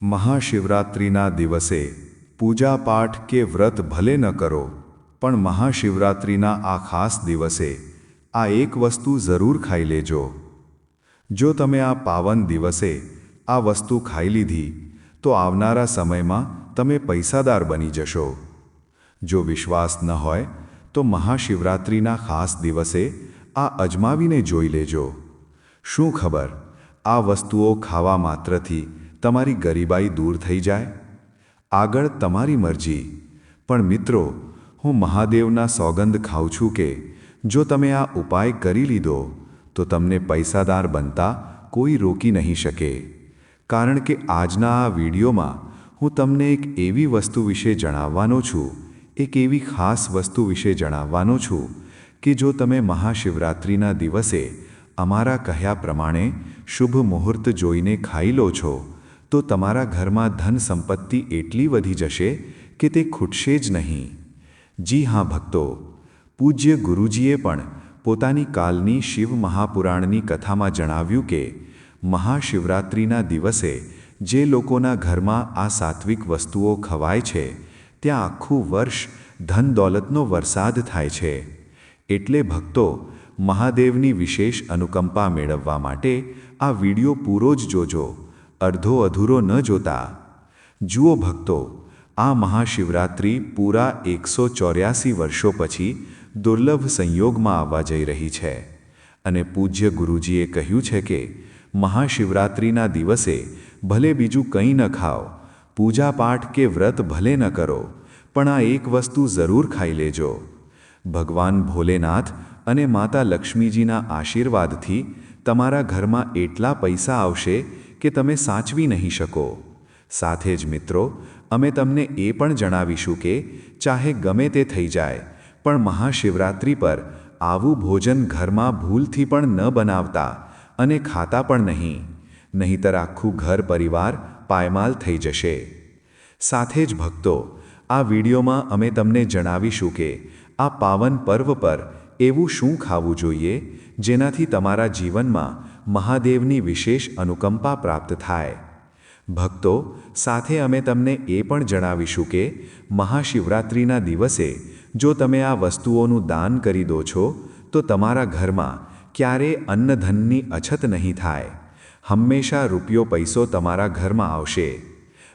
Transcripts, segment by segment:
મહાશિવરાત્રિના દિવસે પૂજાપાઠ કે વ્રત ભલે ન કરો, પણ મહાશિવરાત્રિના આ ખાસ દિવસે આ એક વસ્તુ જરૂર ખાઈ લેજો. જો તમે આ પાવન દિવસે આ વસ્તુ ખાઈ લીધી, તો આવનારા સમયમાં તમે પૈસાદાર બની જશો. જો વિશ્વાસ ન હોય, તો મહાશિવરાત્રિના ખાસ દિવસે આ અજમાવીને જોઈ લેજો. શું ખબર, આ વસ્તુઓ ખાવા માત્રથી તમારી ગરીબાઈ દૂર થઈ જાય? આગળ તમારી મરજી. પણ મિત્રો, હું મહાદેવના સોગંદ ખાઉં છું કે જો તમે આ ઉપાય કરી લીધો, તો તમને પૈસાદાર બનતા કોઈ રોકી નહીં શકે. કારણ કે આજના આ વિડીયોમાં હું તમને એક એવી વસ્તુ વિશે જણાવવાનો છું, એક એવી ખાસ વસ્તુ વિશે જણાવવાનો છું કે જો તમે મહાશિવરાત્રિના દિવસે અમારા કહ્યા પ્રમાણે શુભ મુહૂર્ત જોઈને ખાઈ લો છો તો તમારા ઘરમાં ધન સંપત્તિ એટલી વધી જશે કે તે ખૂટશે જ નહીં. જી હા, ભક્તો. પૂજ્ય ગુરુજીએ પણ પોતાની કાલની શિવ મહાપુરાણની કથામાં જણાવ્યું કે, મહાશિવરાત્રિના દિવસે જે લોકોના ઘરમાં આ સાત્વિક વસ્તુઓ ખવાય છે, ત્યાં આખું વર્ષ ધન દોલતનો વરસાદ થાય છે. એટલે ભક્તો, મહાદેવની વિશેષ અનુકંપા મેળવવા માટે આ વિડિયો પૂરો જ જોજો. અડધો અધૂરો ન જોતા. જુઓ ભક્તો, આ મહાશિવરાત્રિ પૂરા એકસો ચોર્યાસી વર્ષો પછી દુર્લભ સંયોગમાં આવવા જઈ રહી છે. અને પૂજ્ય ગુરુજીએ કહ્યું છે કે, મહાશિવરાત્રિના દિવસે ભલે બીજું કંઈ ન ખાઓ, પૂજાપાઠ કે વ્રત ભલે ન કરો, પણ આ એક વસ્તુ જરૂર ખાઈ લેજો. ભગવાન ભોલેનાથ અને માતા લક્ષ્મીજીના આશીર્વાદથી તમારા ઘરમાં એટલા પૈસા આવશે કે તમે સાચવી નહીં શકો. સાથે જ મિત્રો, અમે તમને એ પણ જણાવીશું કે ચાહે ગમે તે થઈ જાય, પણ મહાશિવરાત્રિ પર આવું ભોજન ઘરમાં ભૂલથી પણ ન બનાવતા અને ખાતા પણ નહીં. નહીંતર આખું ઘર પરિવાર પાયમાલ થઈ જશે. સાથે જ ભક્તો, આ વિડીયોમાં અમે તમને જણાવીશું કે આ પાવન પર્વ પર એવું શું ખાવું જોઈએ, જેનાથી તમારા જીવનમાં મહાદેવની વિશેષ અનુકંપા પ્રાપ્ત થાય. ભક્તો, સાથે અમે તમને એ પણ જણાવીશું કે, મહાશિવરાત્રિના દિવસે જો તમે આ વસ્તુઓનું દાન કરી દો છો, તો તમારા ઘરમાં ક્યારે અન્નધનની અછત નહીં થાય. હંમેશા રૂપિયો પૈસો તમારા ઘરમાં આવશે.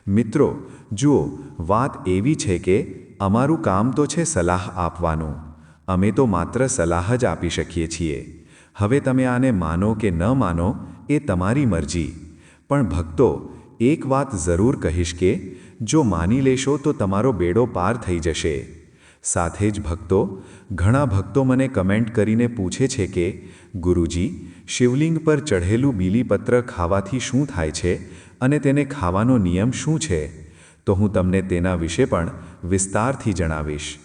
મિત્રો, જુઓ, વાત એવી છે કે, અમારું કામ તો છે સલાહ આપવાનું. અમે તો માત્ર સલાહ જ આપી શકીએ છીએ. હવે તમે આને માનો કે ન માનો, એ તમારી મરજી. પણ ભક્તો, એક વાત જરૂર કહીશ કે, જો માની લેશો તો તમારો બેડો પાર થઈ જશે. સાથે જ ભક્તો, ઘણા ભક્તો મને કમેન્ટ કરીને પૂછે છે કે, ગુરુજી, શિવલિંગ પર ચઢેલું બીલીપત્ર ખાવાથી શું થાય છે અને તેને ખાવાનો નિયમ શું છે? તો હું તમને તેના વિશે પણ વિસ્તારથી જણાવીશ.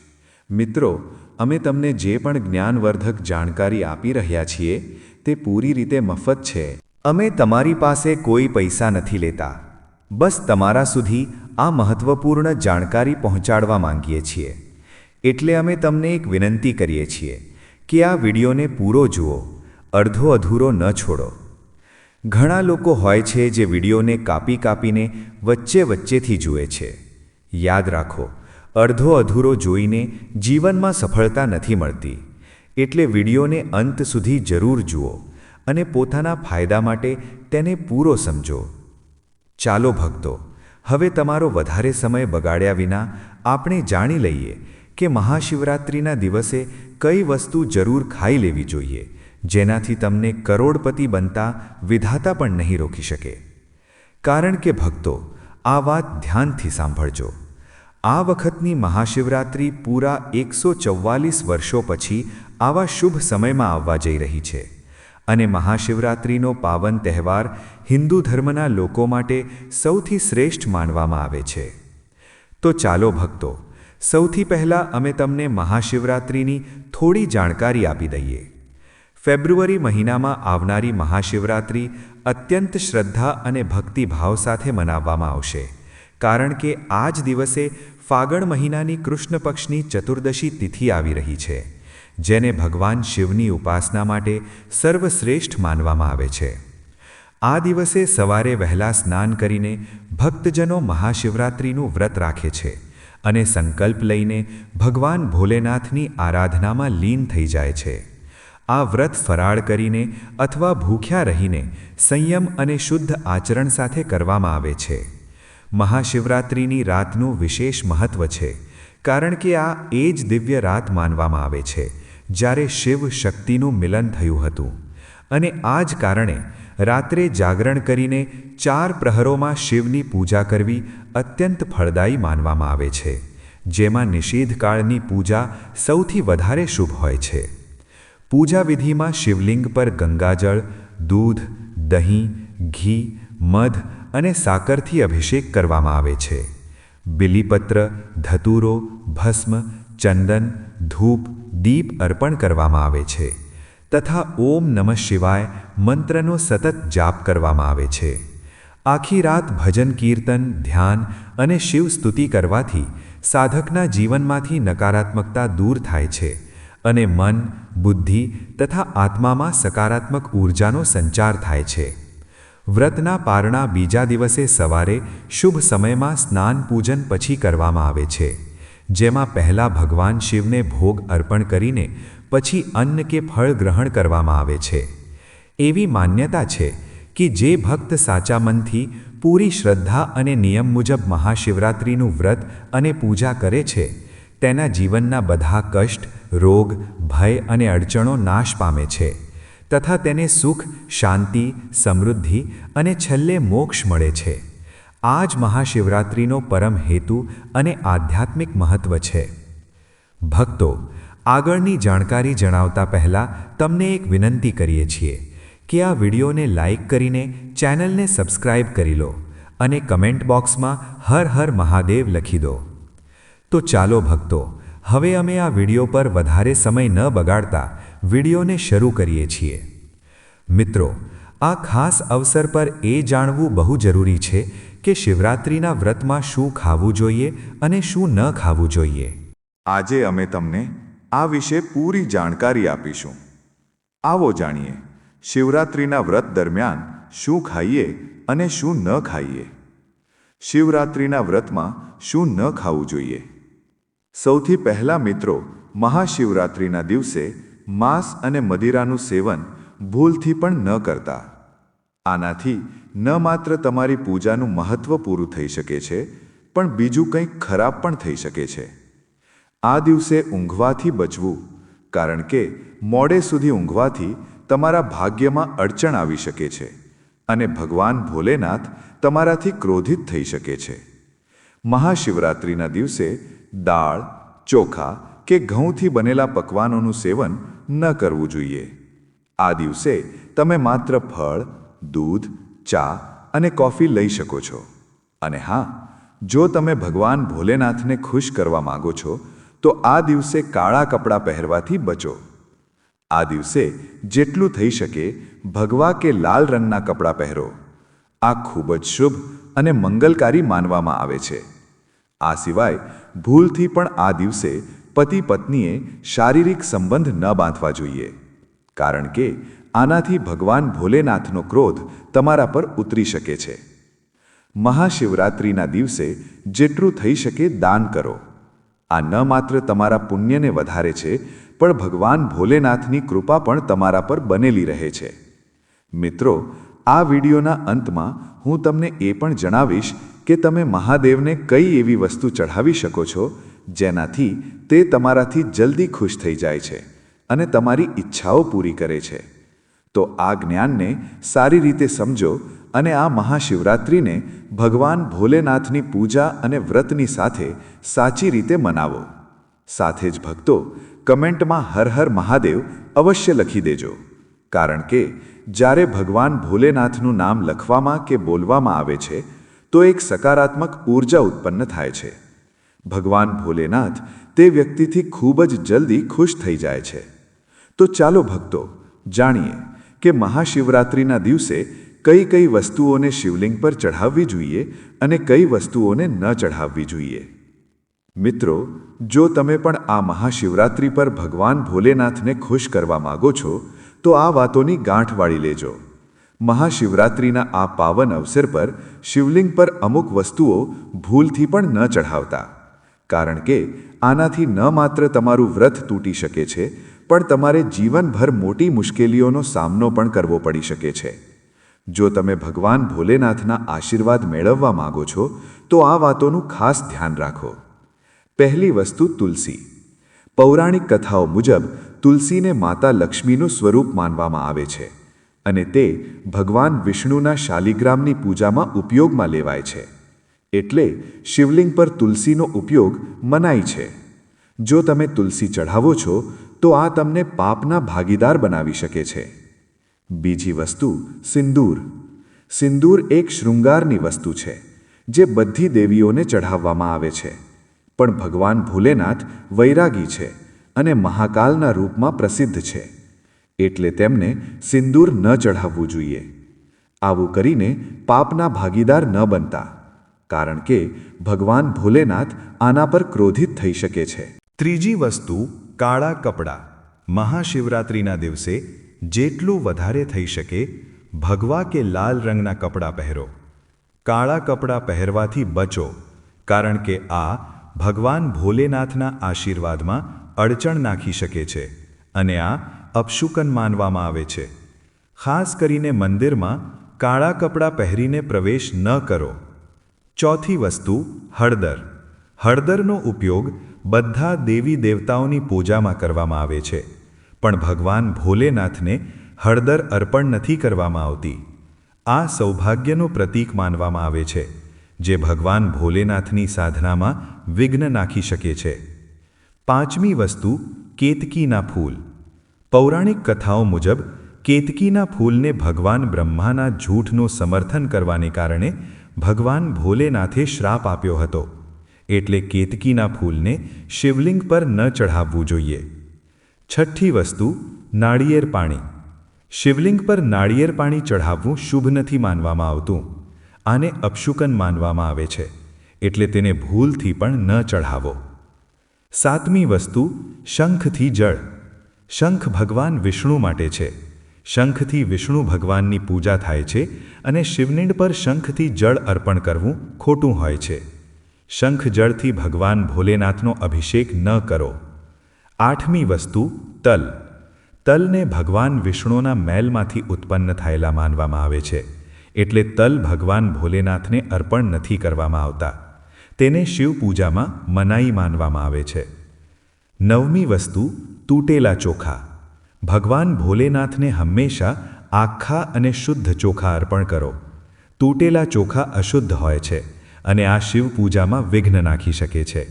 મિત્રો અમે તમને જે પણ જ્ઞાનવર્ધક જાણકારી આપી રહ્યા છીએ, તે પૂરી રીતે મફત છે. અમે તમારી પાસે કોઈ પૈસા નથી લેતા. બસ તમારા સુધી આ મહત્વપૂર્ણ જાણકારી પહોંચાડવા માંગીએ છીએ. એટલે અમે તમને એક વિનંતી કરીએ છીએ કે આ વિડીયોને પૂરો જુઓ, અડધો અધૂરો ન છોડો. ઘણા લોકો હોય છે જે વિડીયોને કાપી કાપીને વચ્ચે વચ્ચેથી જુએ છે. યાદ રાખો અડધો અધૂરો જોઈને જીવનમાં સફળતા નથી મળતી. એટલે વિડીયોને અંત સુધી જરૂર જુઓ અને પોતાના ફાયદા માટે તેને પૂરો સમજો. ચાલો ભક્તો, હવે તમારો વધારે સમય બગાડ્યા વિના આપણે જાણી લઈએ કે મહાશિવરાત્રિના દિવસે કઈ વસ્તુ જરૂર ખાઈ લેવી જોઈએ, જેનાથી તમને કરોડપતિ બનતા વિધાતા પણ નહીં રોકી શકે. કારણ કે ભક્તો, આ વાત ધ્યાનથી સાંભળજો. આ વખતની મહાશિવરાત્રિ પૂરા એકસો ચૌવાલીસ વર્ષો પછી આવા શુભ સમયમાં આવવા જઈ રહી છે. અને મહાશિવરાત્રિનો પાવન તહેવાર હિન્દુ ધર્મના લોકો માટે સૌથી શ્રેષ્ઠ માનવામાં આવે છે. તો ચાલો ભક્તો, સૌથી પહેલાં અમે તમને મહાશિવરાત્રિની થોડી જાણકારી આપી દઈએ. ફેબ્રુઆરી મહિનામાં આવનારી મહાશિવરાત્રિ અત્યંત શ્રદ્ધા અને ભક્તિભાવ સાથે મનાવવામાં આવશે. કારણ કે આ જ દિવસે ફાગણ મહિનાની કૃષ્ણ પક્ષની ચતુર્દશી તિથિ આવી રહી છે, જેને ભગવાન શિવની ઉપાસના માટે સર્વશ્રેષ્ઠ માનવામાં આવે છે. આ દિવસે સવારે વહેલા સ્નાન કરીને ભક્તજનો મહાશિવરાત્રિનું વ્રત રાખે છે અને સંકલ્પ લઈને ભગવાન ભોલેનાથની આરાધનામાં લીન થઈ જાય છે. આ વ્રત ફરાળ કરીને અથવા ભૂખ્યા રહીને સંયમ અને શુદ્ધ આચરણ સાથે કરવામાં આવે છે. મહાશિવરાત્રિની રાતનું વિશેષ મહત્વ છે, કારણ કે આ એ જ દિવ્ય રાત માનવામાં આવે છે, જ્યારે શિવ શક્તિનું મિલન થયું હતું. અને આ જ કારણે રાત્રે જાગરણ કરીને ચાર પ્રહરોમાં શિવની પૂજા કરવી અત્યંત ફળદાયી માનવામાં આવે છે, જેમાં નિષેધકાળની પૂજા સૌથી વધારે શુભ હોય છે. પૂજા વિધિમાં શિવલિંગ પર ગંગાજળ, દૂધ, દહીં, ઘી, મધ અને સાકરથી અભિષેક કરવામાં આવે છે. બિલીપત્ર, ધતુરો, ભસ્મ, ચંદન, ધૂપ, દીપ અર્પણ કરવામાં આવે છે. તથા ઓમ નમઃ શિવાય મંત્રનો સતત જાપ કરવામાં આવે છે. આખી રાત ભજન, કીર્તન, ધ્યાન અને શિવ સ્તુતિ કરવાથી સાધકના જીવનમાંથી નકારાત્મકતા દૂર થાય છે અને મન, બુદ્ધિ તથા આત્મામાં સકારાત્મક ઊર્જાનો સંચાર થાય છે. વ્રતના પારણા બીજા દિવસે સવારે શુભ સમયમાં સ્નાન પૂજન પછી કરવામાં આવે છે. જેમાં પહેલાં ભગવાન શિવને ભોગ અર્પણ કરીને પછી અન્ન કે ફળ ગ્રહણ કરવામાં આવે છે. એવી માન્યતા છે કે જે ભક્ત સાચા મનથી પૂરી શ્રદ્ધા અને નિયમ મુજબ મહાશિવરાત્રિનું વ્રત અને પૂજા કરે છે, તેના જીવનના બધા કષ્ટ, રોગ, ભય અને અડચણો નાશ પામે છે. તથા તેને સુખ, શાંતિ, સમૃદ્ધિ અને છેલ્લે મોક્ષ મળે છે. આ જ મહાશિવરાત્રિનો પરમ હેતુ અને આધ્યાત્મિક મહત્વ છે. ભક્તો, આગળની જાણકારી જણાવતા પહેલાં તમને એક વિનંતી કરીએ છીએ કે આ વિડીયોને લાઇક કરીને ચેનલને સબસ્ક્રાઇબ કરી લો અને કમેન્ટ બોક્સમાં હર હર મહાદેવ લખી દો. તો ચાલો ભક્તો, હવે અમે આ વીડિયો પર વધારે સમય ન બગાડતા વિડીયોને શરૂ કરીએ છીએ. મિત્રો, આ ખાસ અવસર પર એ જાણવું બહુ જરૂરી છે કે શિવરાત્રિના વ્રતમાં શું ખાવું જોઈએ અને શું ન ખાવું જોઈએ. આજે અમે તમને આ વિશે પૂરી જાણકારી આપીશું. આવો જાણીએ, શિવરાત્રિના વ્રત દરમિયાન શું ખાઈએ અને શું ન ખાઈએ? શિવરાત્રિના વ્રતમાં શું ન ખાવું જોઈએ? સૌથી પહેલા મિત્રો, મહાશિવરાત્રિના દિવસે માંસ અને મદિરાનું સેવન ભૂલથી પણ ન કરતા. આનાથી ન માત્ર તમારી પૂજાનું મહત્વ પૂરું થઈ શકે છે, પણ બીજું કંઈક ખરાબ પણ થઈ શકે છે. આ દિવસે ઊંઘવાથી બચવું, કારણ કે મોડે સુધી ઊંઘવાથી તમારા ભાગ્યમાં અડચણ આવી શકે છે અને ભગવાન ભોલેનાથ તમારાથી ક્રોધિત થઈ શકે છે. મહાશિવરાત્રિના દિવસે દાળ, ચોખા કે ઘઉંથી બનેલા પકવાનોનું સેવન ન કરવું જોઈએ. આ દિવસે તમે માત્ર ફળ, દૂધ, ચા અને કોફી લઈ શકો છો. અને હા, જો તમે ભગવાન ભોલેનાથને ખુશ કરવા માગો છો, તો આ દિવસે કાળા કપડાં પહેરવાથી બચો. આ દિવસે જેટલું થઈ શકે, ભગવા કે લાલ રંગના કપડાં પહેરો. આ ખૂબ જ શુભ અને મંગલકારી માનવામાં આવે છે. આ સિવાય ભૂલથી પણ આ દિવસે પતિ પત્નીએ શારીરિક સંબંધ ન બાંધવા જોઈએ. કારણ કે, આનાથી ભગવાન ભોલેનાથનો ક્રોધ તમારા પર ઉતરી શકે છે. મહાશિવરાત્રિના દિવસે જેટલું થઈ શકે દાન કરો. આ ન માત્ર તમારા પુણ્યને વધારે છે, પણ ભગવાન ભોલેનાથની કૃપા પણ તમારા પર બનેલી રહે છે. મિત્રો, આ વિડીયોના અંતમાં હું તમને એ પણ જણાવીશ કે તમે મહાદેવને કઈ એવી વસ્તુ ચઢાવી શકો છો જેનાથી તે તમારાથી જલ્દી ખુશ થઈ જાય છે અને તમારી ઈચ્છાઓ પૂરી કરે છે. તો આ જ્ઞાનને સારી રીતે સમજો અને આ મહાશિવરાત્રિને ભગવાન ભોલેનાથની પૂજા અને વ્રતની સાથે સાચી રીતે મનાવો. સાથે જ ભક્તો, કમેન્ટમાં હર હર મહાદેવ અવશ્ય લખી દેજો. કારણ કે, જ્યારે ભગવાન ભોલેનાથનું નામ લખવામાં કે બોલવામાં આવે છે, તો એક સકારાત્મક ઊર્જા ઉત્પન્ન થાય છે. ભગવાન ભોલેનાથ તે વ્યક્તિથી ખૂબ જ જલ્દી ખુશ થઈ જાય છે. તો ચાલો ભક્તો, જાણીએ કે મહાશિવરાત્રિના દિવસે કઈ કઈ વસ્તુઓને શિવલિંગ પર ચઢાવવી જોઈએ અને કઈ વસ્તુઓને ન ચઢાવવી જોઈએ. મિત્રો, જો તમે પણ આ મહાશિવરાત્રિ પર ભગવાન ભોલેનાથને ખુશ કરવા માગો છો, તો આ વાતોની ગાંઠ વાળી લેજો. મહાશિવરાત્રિના આ પાવન અવસર પર શિવલિંગ પર અમુક વસ્તુઓ ભૂલથી પણ ન ચઢાવતા. કારણ કે આનાથી ન માત્ર તમારું વ્રત તૂટી શકે છે, પણ તમારે જીવનભર મોટી મુશ્કેલીઓનો સામનો પણ કરવો પડી શકે છે. જો તમે ભગવાન ભોલેનાથના આશીર્વાદ મેળવવા માગો છો, તો આ વાતોનું ખાસ ધ્યાન રાખો. પહેલી વસ્તુ તુલસી. પૌરાણિક કથાઓ મુજબ, તુલસીને માતા લક્ષ્મીનું સ્વરૂપ માનવામાં આવે છે અને તે ભગવાન વિષ્ણુના શાલિગ્રામની પૂજામાં ઉપયોગમાં લેવાય છે. એટલે શિવલિંગ પર તુલસીનો ઉપયોગ મનાય છે. જો તમે તુલસી ચઢાવો છો, તો આ તમને પાપના ભાગીદાર બનાવી શકે છે. બીજી વસ્તુ, સિંદૂર. સિંદૂર એક શૃંગારની વસ્તુ છે, જે બધી દેવીઓને ચઢાવવામાં આવે છે. પણ ભગવાન ભોલેનાથ વૈરાગી છે અને મહાકાલના રૂપમાં પ્રસિદ્ધ છે. એટલે તેમને સિંદૂર ન ચઢાવવું જોઈએ. આવું કરીને પાપના ભાગીદાર ન બનતા. કારણ કે ભગવાન ભોલેનાથ આના પર ક્રોધિત થઈ શકે છે. ત્રીજી વસ્તુ, કાળા કપડાં. મહાશિવરાત્રિના દિવસે જેટલું વધારે થઈ શકે, ભગવા કે લાલ રંગના કપડાં પહેરો. કાળા કપડાં પહેરવાથી બચો, કારણ કે આ ભગવાન ભોલેનાથના આશીર્વાદમાં અડચણ નાખી શકે છે અને આ અપશુકન માનવામાં આવે છે. ખાસ કરીને મંદિરમાં કાળા કપડાં પહેરીને પ્રવેશ ન કરો. ચોથી વસ્તુ, હળદર. હળદરનો ઉપયોગ બધા દેવી દેવતાઓની પૂજામાં કરવામાં આવે છે. પણ ભગવાન ભોલેનાથને હળદર અર્પણ નથી કરવામાં આવતી. આ સૌભાગ્યનું પ્રતીક માનવામાં આવે છે, જે ભગવાન ભોલેનાથની સાધનામાં વિઘ્ન નાખી શકે છે. પાંચમી વસ્તુ, કેતકીના ફૂલ. પૌરાણિક કથાઓ મુજબ, કેતકીના ફૂલને ભગવાન બ્રહ્માના જૂઠનું સમર્થન કરવાને કારણે ભગવાન ભોલેનાથે શ્રાપ આપ્યો હતો. એટલે કેતકીના ફૂલને શિવલિંગ પર ન ચઢાવવું જોઈએ. છઠ્ઠી વસ્તુ, નાળિયેર પાણી. શિવલિંગ પર નાળિયેર પાણી ચઢાવવું શુભ નથી માનવામાં આવતું. આને અપશુકન માનવામાં આવે છે. એટલે તેને ભૂલથી પણ ન ચઢાવો. સાતમી વસ્તુ, શંખથી જળ. શંખ ભગવાન વિષ્ણુ માટે છે. શંખથી વિષ્ણુ ભગવાનની પૂજા થાય છે અને શિવલિંગ પર શંખથી જળ અર્પણ કરવું ખોટું હોય છે. શંખ જળથી ભગવાન ભોલેનાથનો અભિષેક ન કરો. આઠમી વસ્તુ, તલ. તલને ભગવાન વિષ્ણુના મેલમાંથી ઉત્પન્ન થયેલા માનવામાં આવે છે. એટલે તલ ભગવાન ભોલેનાથને અર્પણ નથી કરવામાં આવતા. તેને શિવ પૂજામાં મનાઈ માનવામાં આવે છે. નવમી વસ્તુ, તૂટેલા ચોખા. ભગવાન ભોલેનાથને હંમેશા આખા અને શુદ્ધ ચોખા અર્પણ કરો. તૂટેલા ચોખા અશુદ્ધ હોય છે અને આ શિવ પૂજામાં વિઘ્ન નાખી શકે છે.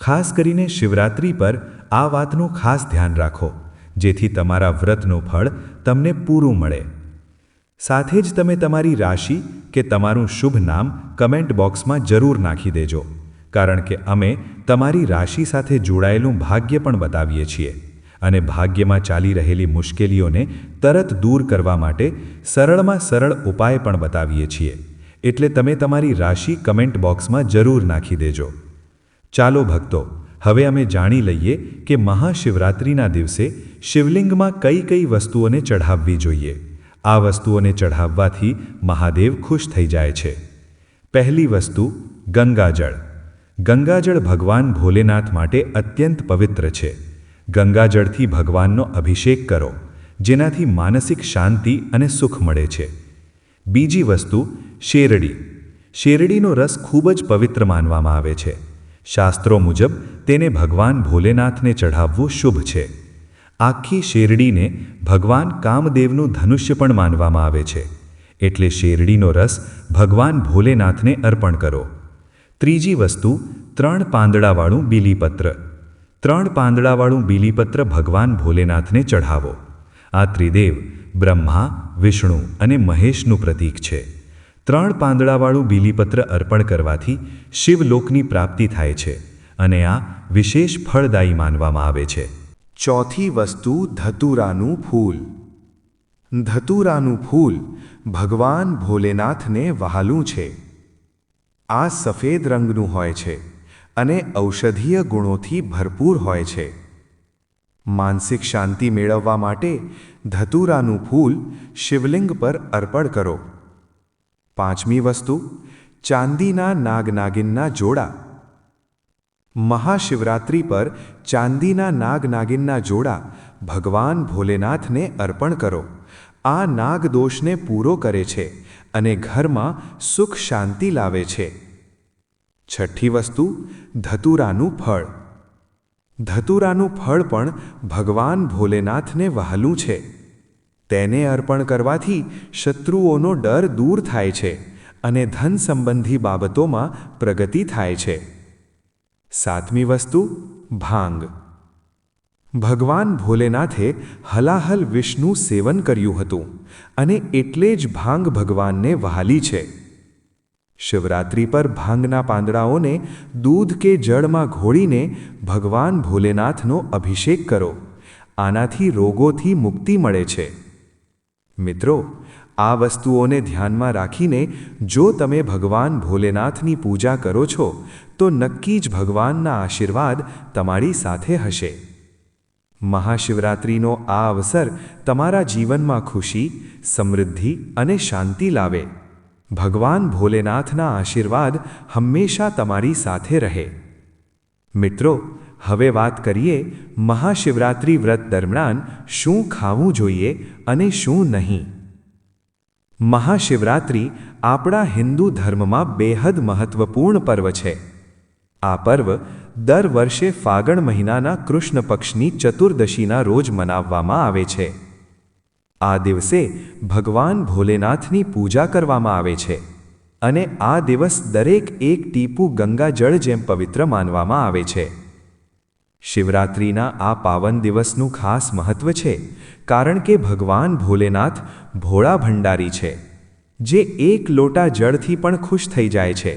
ખાસ કરીને શિવરાત્રિ પર આ વાતનું ખાસ ધ્યાન રાખો, જેથી તમારા વ્રતનું ફળ તમને પૂરું મળે. સાથે જ તમે તમારી રાશિ કે તમારું શુભ નામ કમેન્ટ બોક્સમાં જરૂર નાખી દેજો, કારણ કે અમે તમારી રાશિ સાથે જોડાયેલું ભાગ્ય પણ બતાવીએ છીએ. અને ભાગ્યમાં ચાલી રહેલી મુશ્કેલીઓને તરત દૂર કરવા માટે સરળમાં સરળ ઉપાય પણ બતાવીએ છીએ. એટલે તમે તમારી રાશિ કમેન્ટ બોક્સમાં જરૂર નાખી દેજો. ચાલો ભક્તો, હવે અમે જાણી લઈએ કે મહાશિવરાત્રિના દિવસે શિવલિંગમાં કઈ કઈ વસ્તુઓને ચઢાવવી જોઈએ. આ વસ્તુઓને ચઢાવવાથી મહાદેવ ખુશ થઈ જાય છે. પહેલી વસ્તુ, ગંગાજળ. ગંગાજળ ભગવાન ભોલેનાથ માટે અત્યંત પવિત્ર છે. ગંગાજળથી ભગવાનનો અભિષેક કરો, જેનાથી માનસિક શાંતિ અને સુખ મળે છે. બીજી વસ્તુ, શેરડી. શેરડીનો રસ ખૂબ જ પવિત્ર માનવામાં આવે છે. શાસ્ત્રો મુજબ, તેને ભગવાન ભોલેનાથને ચઢાવવું શુભ છે. આખી શેરડીને ભગવાન કામદેવનું ધનુષ્ય પણ માનવામાં આવે છે. એટલે શેરડીનો રસ ભગવાન ભોલેનાથને અર્પણ કરો. ત્રીજી વસ્તુ, ત્રણ પાંદડાવાળું બીલીપત્ર. ત્રણ પાંદડાવાળું બીલીપત્ર ભગવાન ભોલેનાથને ચઢાવો. આ ત્રિદેવ બ્રહ્મા, વિષ્ણુ અને મહેશનું પ્રતીક છે. ત્રણ પાંદડાવાળું બીલીપત્ર અર્પણ કરવાથી શિવલોકની પ્રાપ્તિ થાય છે અને આ વિશેષ ફળદાયી માનવામાં આવે છે. ચોથી વસ્તુ ધતુરાનું ફૂલ. ધતુરાનું ફૂલ ભગવાન ભોલેનાથને વહાલું છે. આ સફેદ રંગનું હોય છે. અને ઔષધીય ગુણોથી ભરપૂર હોય છે. માનસિક શાંતિ મેળવવા માટે ધતુરાનું ફૂલ શિવલિંગ પર અર્પણ કરો. પાંચમી વસ્તુ, ચાંદીના નાગનાગિનના જોડા. મહાશિવરાત્રિ પર ચાંદીના નાગનાગિનના જોડા ભગવાન ભોલેનાથને અર્પણ કરો. આ નાગદોષને પૂરો કરે છે અને ઘરમાં સુખ શાંતિ લાવે છે. છઠ્ઠી વસ્તુ, ધતુરાનું ફળ. ધતુરાનું ફળ પણ ભગવાન ભોલેનાથને વહાલું છે. તેને અર્પણ કરવાથી શત્રુઓનો ડર દૂર થાય છે અને ધન સંબંધી બાબતોમાં પ્રગતિ થાય છે. સાતમી વસ્તુ, ભાંગ. ભગવાન ભોલેનાથે હલાહલ વિષ્ણુ સેવન કર્યું હતું અને એટલે જ ભાંગ ભગવાનને વહાલી છે. શિવરાત્રિ પર ભાંગના પાંદડાઓને દૂધ કે જળમાં ઘોળીને ભગવાન ભોલેનાથનો અભિષેક કરો. આનાથી રોગોથી મુક્તિ મળે છે. મિત્રો, આ વસ્તુઓને ધ્યાનમાં રાખીને જો તમે ભગવાન ભોલેનાથની પૂજા કરો છો, તો નક્કી જ ભગવાનના આશીર્વાદ તમારી સાથે હશે. મહાશિવરાત્રિનો આ અવસર તમારા જીવનમાં ખુશી, સમૃદ્ધિ અને શાંતિ લાવે. ભગવાન ભોલેનાથના આશીર્વાદ હંમેશા તમારી સાથે રહે. મિત્રો, હવે વાત કરીએ મહાશિવરાત્રિ વ્રત દરમિયાન શું ખાવું જોઈએ અને શું નહીં. મહાશિવરાત્રિ આપણા હિન્દુ ધર્મમાં બેહદ મહત્વપૂર્ણ પર્વ છે. આ પર્વ દર વર્ષે ફાગણ મહિનાના કૃષ્ણ પક્ષની ચતુર્દશીના રોજ મનાવવામાં આવે છે. આ દિવસે ભગવાન ભોલેનાથની પૂજા કરવામાં આવે છે અને આ દિવસ દરેક એક ટીપું ગંગાજળ જેમ પવિત્ર માનવામાં આવે છે. શિવરાત્રિના આ પાવન દિવસનું ખાસ મહત્વ છે કારણ કે ભગવાન ભોલેનાથ ભોળા ભંડારી છે, જે એક લોટા જળથી પણ ખુશ થઈ જાય છે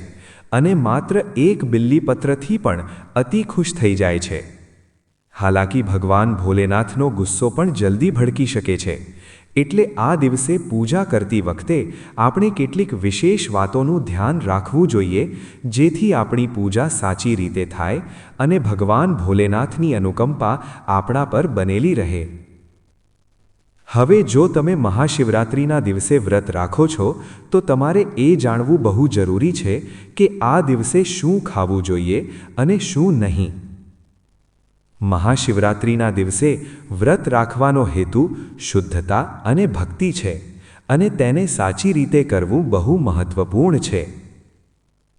અને માત્ર એક બિલ્લીપત્રથી પણ અતિ ખુશ થઈ જાય છે. હાલાકી ભગવાન ભોલેનાથનો ગુસ્સો પણ જલ્દી ભડકી શકે છે એટલે આ દિવસે પૂજા કરતી વખતે આપણે કેટલીક વિશેષ વાતોનું ધ્યાન રાખવું જોઈએ, જેથી આપણી પૂજા સાચી રીતે થાય અને ભગવાન ભોલેનાથની અનુકંપા આપણા પર બનેલી રહે. હવે જો તમે મહાશિવરાત્રિના દિવસે વ્રત રાખો છો, તો તમારે એ જાણવું બહુ જરૂરી છે કે આ દિવસે શું ખાવું જોઈએ અને શું નહીં. મહાશિવરાત્રિના દિવસે વ્રત રાખવાનો હેતુ શુદ્ધતા અને ભક્તિ છે અને તેને સાચી રીતે કરવું બહુ મહત્વપૂર્ણ છે.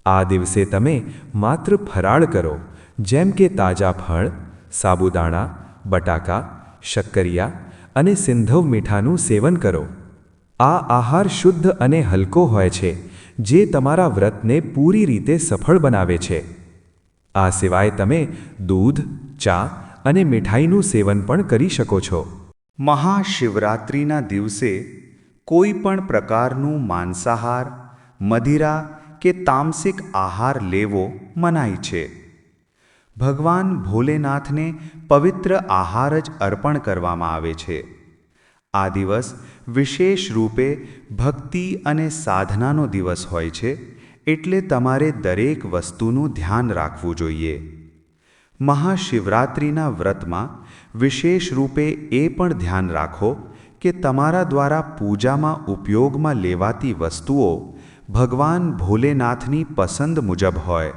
આ દિવસે તમે માત્ર ફરાળ કરો, જેમ કે તાજા ફળ, સાબુદાણા, બટાકા, શક્કરિયા અને સિંધવ મીઠાનું સેવન કરો. આ આહાર શુદ્ધ અને હલકો હોય છે, જે તમારા વ્રતને પૂરી રીતે સફળ બનાવે છે. આ સિવાય તમે દૂધ ચા અને મીઠાઈનું સેવન પણ કરી શકો છો. મહાશિવરાત્રિના દિવસે કોઈ પણ પ્રકારનું માંસાહાર, મદિરા કે તામસિક આહાર લેવો મનાય છે. ભગવાન ભોલેનાથને પવિત્ર આહાર જ અર્પણ કરવામાં આવે છે. આ દિવસ વિશેષ રૂપે ભક્તિ અને સાધનાનો દિવસ હોય છે, એટલે તમારે દરેક વસ્તુનું ધ્યાન રાખવું જોઈએ. મહાશિવરાત્રિના વ્રતમાં વિશેષ રૂપે એ પણ ધ્યાન રાખો કે તમારા દ્વારા પૂજામાં ઉપયોગમાં લેવાતી વસ્તુઓ ભગવાન ભોલેનાથની પસંદ મુજબ હોય.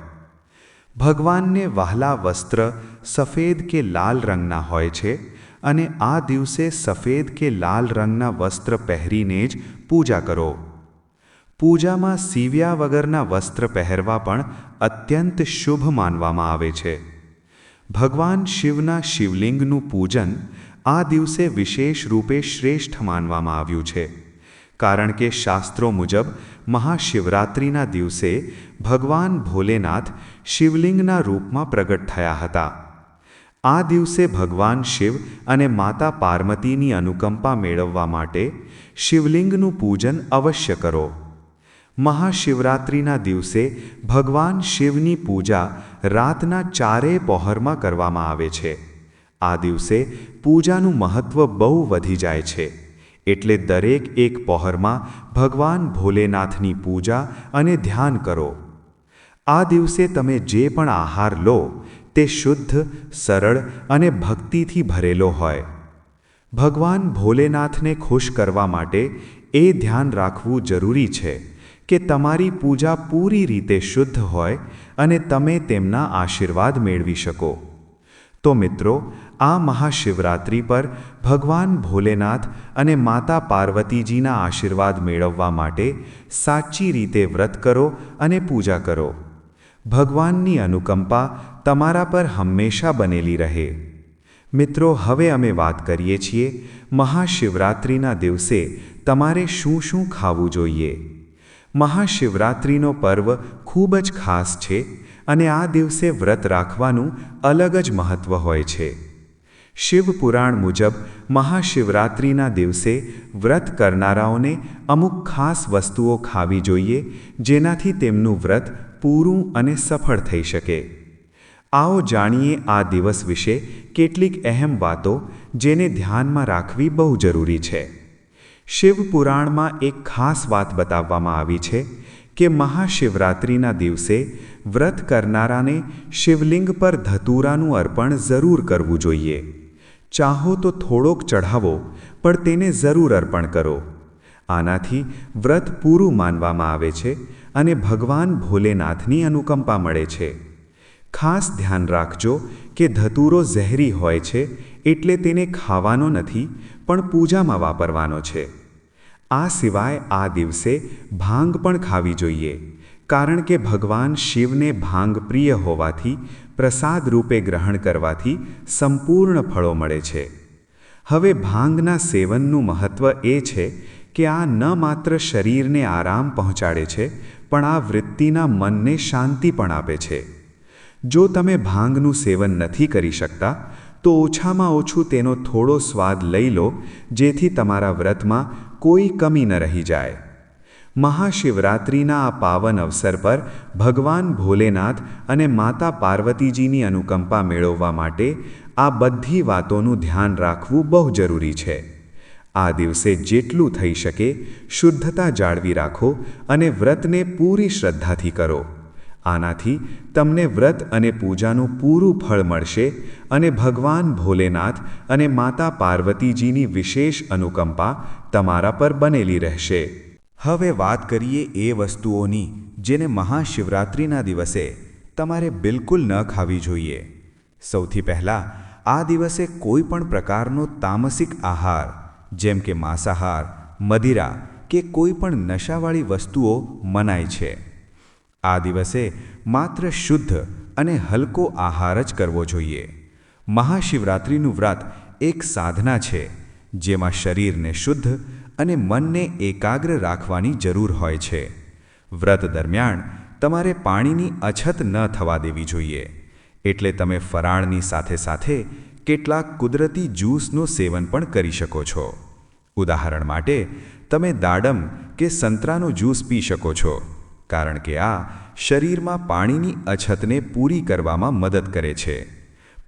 ભગવાનને વહાલા વસ્ત્ર સફેદ કે લાલ રંગના હોય છે અને આ દિવસે સફેદ કે લાલ રંગના વસ્ત્ર પહેરીને જ પૂજા કરો. પૂજામાં સીવ્યા વગરના વસ્ત્ર પહેરવા પણ અત્યંત શુભ માનવામાં આવે છે. ભગવાન શિવના શિવલિંગનું પૂજન આ દિવસે વિશેષ રૂપે શ્રેષ્ઠ માનવામાં આવ્યું છે. કારણ કે શાસ્ત્રો મુજબ મહાશિવરાત્રિના દિવસે ભગવાન ભોલેનાથ શિવલિંગના રૂપમાં પ્રગટ થયા હતા. આ દિવસે ભગવાન શિવ અને માતા પાર્વતીની અનુકંપા મેળવવા માટે શિવલિંગનું પૂજન અવશ્ય કરો. મહાશિવરાત્રિના દિવસે ભગવાન શિવની પૂજા રાતના ચારે પહોરમાં કરવામાં આવે છે. આ દિવસે પૂજાનું મહત્વ બહુ વધી જાય છે. એટલે દરેક એક પહોરમાં ભગવાન ભોલેનાથની પૂજા અને ધ્યાન કરો. આ દિવસે તમે જે પણ આહાર લો, તે શુદ્ધ, સરળ અને ભક્તિથી ભરેલો હોય. ભગવાન ભોલેનાથને ખુશ કરવા માટે એ ધ્યાન રાખવું જરૂરી છે. કે તમારી પૂજા પૂરી રીતે શુદ્ધ હોય અને તમે તેમના આશીર્વાદ મેળવી શકો. તો મિત્રો, આ મહાશિવરાત્રિ પર ભગવાન ભોલેનાથ અને માતા પાર્વતીજીના આશીર્વાદ મેળવવા માટે સાચી રીતે વ્રત કરો અને પૂજા કરો. ભગવાનની અનુકંપા તમારા પર હંમેશા બનેલી રહે. મિત્રો, હવે અમે વાત કરીએ છીએ મહાશિવરાત્રિના દિવસે તમારે શું શું ખાવું જોઈએ? મહાશિવરાત્રિનો પર્વ ખૂબ જ ખાસ છે અને આ દિવસે વ્રત રાખવાનું અલગ જ મહત્વ હોય છે. શિવપુરાણ મુજબ મહાશિવરાત્રિના દિવસે વ્રત કરનારાઓને અમુક ખાસ વસ્તુઓ ખાવી જોઈએ જેનાથી તેમનું વ્રત પૂરું અને સફળ થઈ શકે. આવો જાણીએ આ દિવસ વિશે કેટલીક અહેમ વાતો જેને ધ્યાનમાં રાખવી બહુ જરૂરી છે. શિવપુરાણમાં એક ખાસ વાત બતાવવામાં આવી છે કે મહાશિવરાત્રિના દિવસે વ્રત કરનારાને શિવલિંગ પર ધતુરાનું અર્પણ જરૂર કરવું જોઈએ. ચાહો તો થોડોક ચઢાવો, પણ તેને જરૂર અર્પણ કરો. આનાથી વ્રત પૂરું માનવામાં આવે છે અને ભગવાન ભોલેનાથની અનુકંપા મળે છે. ખાસ ધ્યાન રાખજો કે ધતુરો ઝેરી હોય છે એટલે તેને ખાવાનો નથી, પણ પૂજામાં વાપરવાનો છે. આ સિવાય આ દિવસે ભાંગ પણ ખાવી જોઈએ, કારણ કે ભગવાન શિવને ભાંગ પ્રિય હોવાથી, પ્રસાદ રૂપે ગ્રહણ કરવાથી સંપૂર્ણ ફળો મળે છે. હવે ભાંગના સેવનનું મહત્વ એ છે કે આ ન માત્ર શરીરને આરામ પહોંચાડે છે, પણ આ વૃત્તિના મનને શાંતિ પણ આપે છે. જો તમે ભાંગનું સેવન નથી કરી શકતા તો ઓછામાં ઓછું તેનો થોડો સ્વાદ લઈ લો, જેથી તમારા વ્રતમાં કોઈ કમી ન રહી જાય. મહાશિવરાત્રિના આ પાવન અવસર પર ભગવાન ભોલેનાથ અને માતા પાર્વતીજીની અનુકંપા મેળવવા માટે આ બધી વાતોનું ધ્યાન રાખવું બહુ જરૂરી છે. આ દિવસે જેટલું થઈ શકે, શુદ્ધતા જાળવી રાખો અને વ્રતને પૂરી શ્રદ્ધાથી કરો. આનાથી તમને વ્રત અને પૂજાનું પૂરું ફળ મળશે અને ભગવાન ભોલેનાથ અને માતા પાર્વતીજીની વિશેષ અનુકંપા તમારા પર બનેલી રહેશે. હવે વાત કરીએ એ વસ્તુઓની જેને મહાશિવરાત્રિના દિવસે તમારે બિલકુલ ન ખાવી જોઈએ. સૌથી પહેલાં, આ દિવસે કોઈ પણ પ્રકારનો તામસિક આહાર, જેમ કે માંસાહાર, મદિરા કે કોઈ પણ નશાવાળી વસ્તુઓ મનાય છે. આ દિવસે માત્ર શુદ્ધ અને હલકો આહાર જ કરવો જોઈએ. મહાશિવરાત્રિનું વ્રત એક સાધના છે, જેમાં શરીરને શુદ્ધ અને મનને એકાગ્ર રાખવાની જરૂર હોય છે. વ્રત દરમિયાન તમારે પાણીની અછત ન થવા દેવી જોઈએ. એટલે તમે ફરાળની સાથે સાથે કેટલાક કુદરતી જ્યુસનું સેવન પણ કરી શકો છો. ઉદાહરણ માટે, તમે દાડમ કે સંતરાનો જ્યુસ પી શકો છો. કારણ કે આ શરીરમાં પાણીની અછતને પૂરી કરવામાં મદદ કરે છે.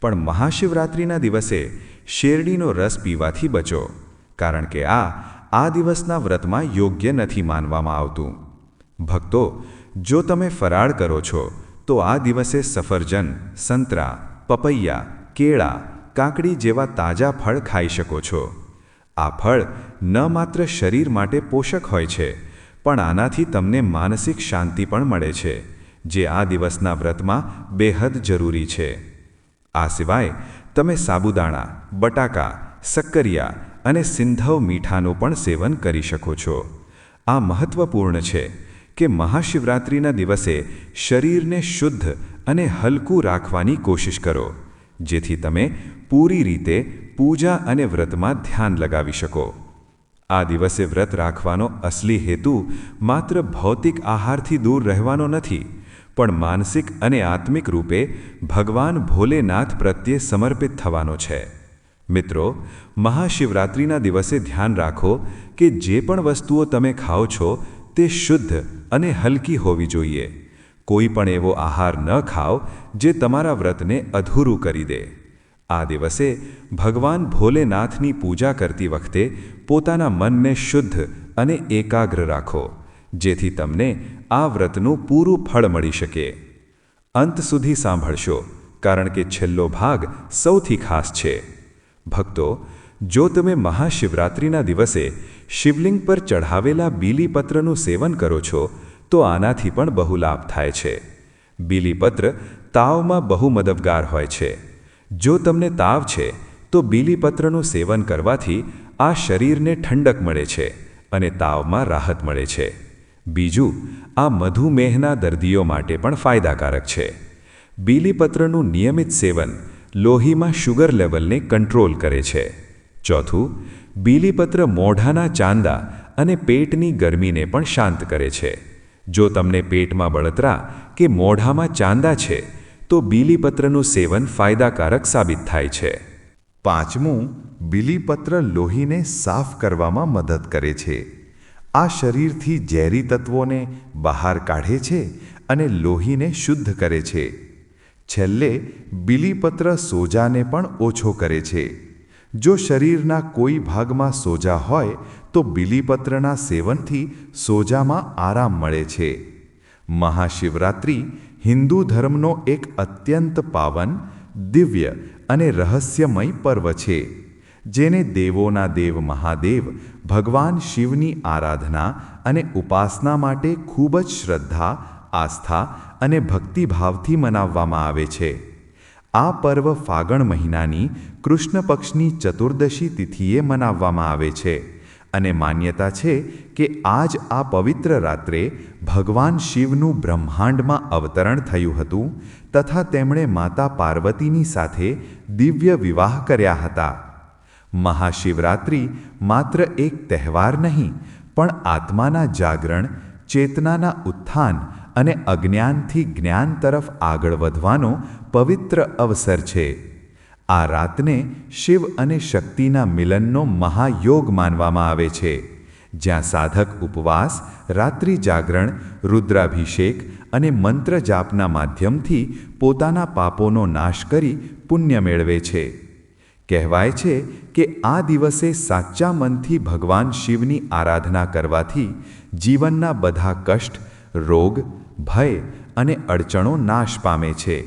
પણ મહાશિવરાત્રિના દિવસે શેરડીનો રસ પીવાથી બચો, કારણ કે આ આ દિવસના વ્રતમાં યોગ્ય નથી માનવામાં આવતું. ભક્તો, જો તમે ફરાળ કરો છો, તો આ દિવસે સફરજન, સંતરા, પપૈયા, કેળા, કાકડી જેવા તાજા ફળ ખાઈ શકો છો. આ ફળ ન માત્ર શરીર માટે પોષક હોય છે પણ આનાથી તમને માનસિક શાંતિ પણ મળે છે, જે આ દિવસના વ્રતમાં બેહદ જરૂરી છે. આ સિવાય, તમે સાબુદાણા, બટાકા, સક્કરિયા અને સિંધવ મીઠાનું પણ સેવન કરી શકો છો. આ મહત્વપૂર્ણ છે કે મહાશિવરાત્રિના દિવસે શરીરને શુદ્ધ અને હલકું રાખવાની કોશિશ કરો, જેથી તમે પૂરી રીતે પૂજા અને વ્રતમાં ધ્યાન લગાવી શકો. આ દિવસે વ્રત રાખવાનો અસલી હેતુ માત્ર ભૌતિક આહારથી દૂર રહેવાનો નથી, પણ માનસિક અને આત્મિક રૂપે ભગવાન ભોલેનાથ પ્રત્યે સમર્પિત થવાનો છે. મિત્રો, મહાશિવરાત્રિના દિવસે ધ્યાન રાખો કે જે પણ વસ્તુઓ તમે ખાઓ છો તે શુદ્ધ અને હલકી હોવી જોઈએ. કોઈ પણ એવો આહાર ન ખાઓ જે તમારા વ્રતને અધૂરું કરી દે. આ દિવસે ભગવાન ભોલેનાથની પૂજા કરતી વખતે પોતાના મનને શુદ્ધ અને એકાગ્ર રાખો, જેથી તમને આ વ્રતનું પૂરું ફળ મળી શકે. અંત સુધી સાંભળશો, કારણ કે છેલ્લો ભાગ સૌથી ખાસ છે. ભક્તો, જો તમે મહાશિવરાત્રિના દિવસે શિવલિંગ પર ચઢાવેલા બીલીપત્રનું સેવન કરો છો, તો આનાથી પણ બહુ લાભ થાય છે. બીલીપત્ર તાવમાં બહુ મદદગાર હોય છે. જો તમને તાવ છે, તો બીલીપત્રનું સેવન કરવાથી આ શરીરને ઠંડક મળે છે અને તાવમાં રાહત મળે છે. બીજું, આ મધુમેહના દર્દીઓ માટે પણ ફાયદાકારક છે. બીલીપત્રનું નિયમિત સેવન લોહીમાં શુગર લેવલને કંટ્રોલ કરે છે. ચોથું, બીલીપત્ર મોઢાના ચાંદા અને પેટની ગરમીને પણ શાંત કરે છે. જો તમને પેટમાં બળતરા કે મોઢામાં ચાંદા છે તો બીલીપત્રનું સેવન ફાયદાકારક સાબિત થાય છે. પાંચમું, બીલીપત્ર લોહીને સાફ કરવામાં મદદ કરે છે. આ શરીરથી ઝેરી તત્વોને બહાર કાઢે છે અને લોહીને શુદ્ધ કરે છે. છેલ્લે, બીલીપત્ર સોજાને પણ ઓછો કરે છે. જો શરીરના કોઈ ભાગમાં સોજા હોય, તો બીલીપત્રના સેવનથી સોજામાં આરામ મળે છે. મહાશિવરાત્રિ હિન્દુ ધર્મનો એક અત્યંત પાવન, દિવ્ય અને રહસ્યમય પર્વ છે, જેને દેવોના દેવ મહાદેવ, ભગવાન શિવની આરાધના અને ઉપાસના માટે ખૂબ જ શ્રદ્ધા, આસ્થા અને ભક્તિભાવથી મનાવવામાં આવે છે. આ પર્વ ફાગણ મહિનાની કૃષ્ણ પક્ષની ચતુર્દશી તિથિએ મનાવવામાં આવે છે. અને માન્યતા છે કે આજ આ પવિત્ર રાત્રે ભગવાન શિવનું બ્રહ્માંડમાં અવતરણ થયું હતું તથા તેમણે માતા પાર્વતીની સાથે દિવ્ય વિવાહ કર્યા હતા. મહાશિવરાત્રિ માત્ર એક તહેવાર નહીં, પણ આત્માના જાગરણ, ચેતનાના ઉત્થાન અને અજ્ઞાનથી જ્ઞાન તરફ આગળ વધવાનો પવિત્ર અવસર છે. આ રાતને શિવ અને શક્તિના મિલનનો મહાયોગ માનવામાં આવે છે. જ્યાં સાધક ઉપવાસ, રાત્રિ જાગરણ, રુદ્રાભિષેક અને મંત્ર જાપના માધ્યમથી પોતાના પાપોનો નાશ કરી પુણ્ય મેળવે છે. કહેવાય છે કે આ દિવસે સાચા મનથી ભગવાન શિવની આરાધના કરવાથી જીવનના બધા કષ્ટ, રોગ, ભય અને અડચણો નાશ પામે છે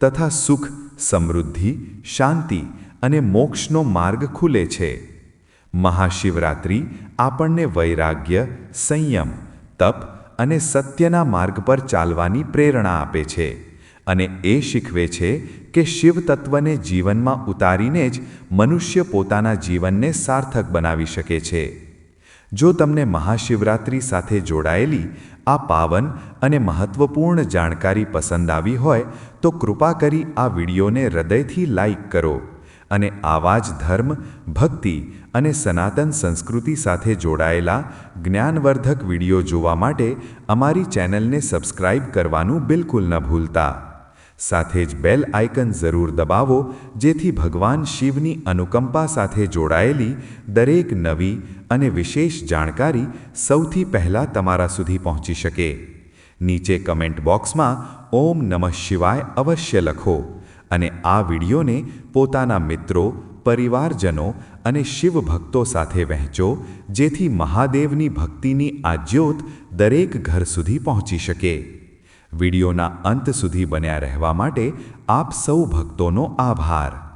તથા સુખ સમૃદ્ધિ, શાંતિ અને મોક્ષનો માર્ગ ખુલે છે. મહાશિવરાત્રિ આપણને વૈરાગ્ય, સંયમ, તપ અને સત્યના માર્ગ પર ચાલવાની પ્રેરણા આપે છે અને એ શીખવે છે કે શિવ તત્વને જીવનમાં ઉતારીને જ મનુષ્ય પોતાના જીવનને સાર્થક બનાવી શકે છે. જો તમને મહાશિવરાત્રિ સાથે જોડાયેલી આ પાવન અને મહત્વપૂર્ણ જાણકારી પસંદ આવી હોય, તો કૃપા કરી આ વિડીયોને હૃદયથી લાઈક કરો અને આવા જ ધર્મ, ભક્તિ અને સનાતન સંસ્કૃતિ સાથે જોડાયેલા જ્ઞાનવર્ધક વીડિયો જોવા માટે અમારી ચેનલને સબસ્ક્રાઇબ કરવાનું બિલકુલ ન ભૂલતા. સાથે જ બેલ આઇકન જરૂર દબાવો, જેથી ભગવાન શિવની અનુકંપા સાથે જોડાયેલી દરેક નવી અને વિશેષ જાણકારી સૌથી પહેલાં તમારા સુધી પહોંચી શકે. નીચે કમેન્ટ બોક્સમાં ઓમ નમઃ શિવાય અવશ્ય લખો અને આ વિડીયોને પોતાના મિત્રો, પરિવારજનો અને શિવ ભક્તો સાથે વહેંચો, જેથી મહાદેવની ભક્તિની આ જ્યોત દરેક ઘર સુધી પહોંચી શકે. વિડીયોના અંત સુધી બન્યા રહેવા માટે આપ સૌ ભક્તોનો આભાર.